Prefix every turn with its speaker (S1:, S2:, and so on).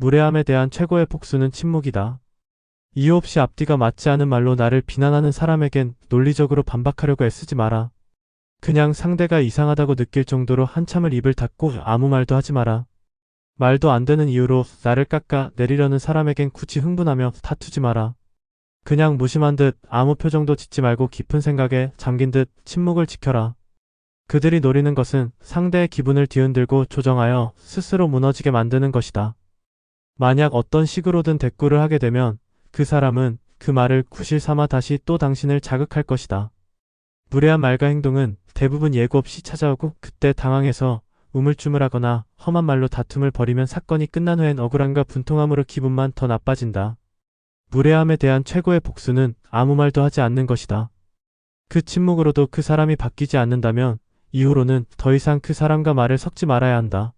S1: 무례함에 대한 최고의 복수는 침묵이다. 이유 없이 앞뒤가 맞지 않은 말로 나를 비난하는 사람에겐 논리적으로 반박하려고 애쓰지 마라. 그냥 상대가 이상하다고 느낄 정도로 한참을 입을 닫고 아무 말도 하지 마라. 말도 안 되는 이유로 나를 깎아 내리려는 사람에겐 굳이 흥분하며 다투지 마라. 그냥 무심한 듯 아무 표정도 짓지 말고 깊은 생각에 잠긴 듯 침묵을 지켜라. 그들이 노리는 것은 상대의 기분을 뒤흔들고 조정하여 스스로 무너지게 만드는 것이다. 만약 어떤 식으로든 대꾸를 하게 되면 그 사람은 그 말을 구실 삼아 다시 또 당신을 자극할 것이다. 무례한 말과 행동은 대부분 예고 없이 찾아오고 그때 당황해서 우물쭈물하거나 험한 말로 다툼을 벌이면 사건이 끝난 후엔 억울함과 분통함으로 기분만 더 나빠진다. 무례함에 대한 최고의 복수는 아무 말도 하지 않는 것이다. 그 침묵으로도 그 사람이 바뀌지 않는다면 이후로는 더 이상 그 사람과 말을 섞지 말아야 한다.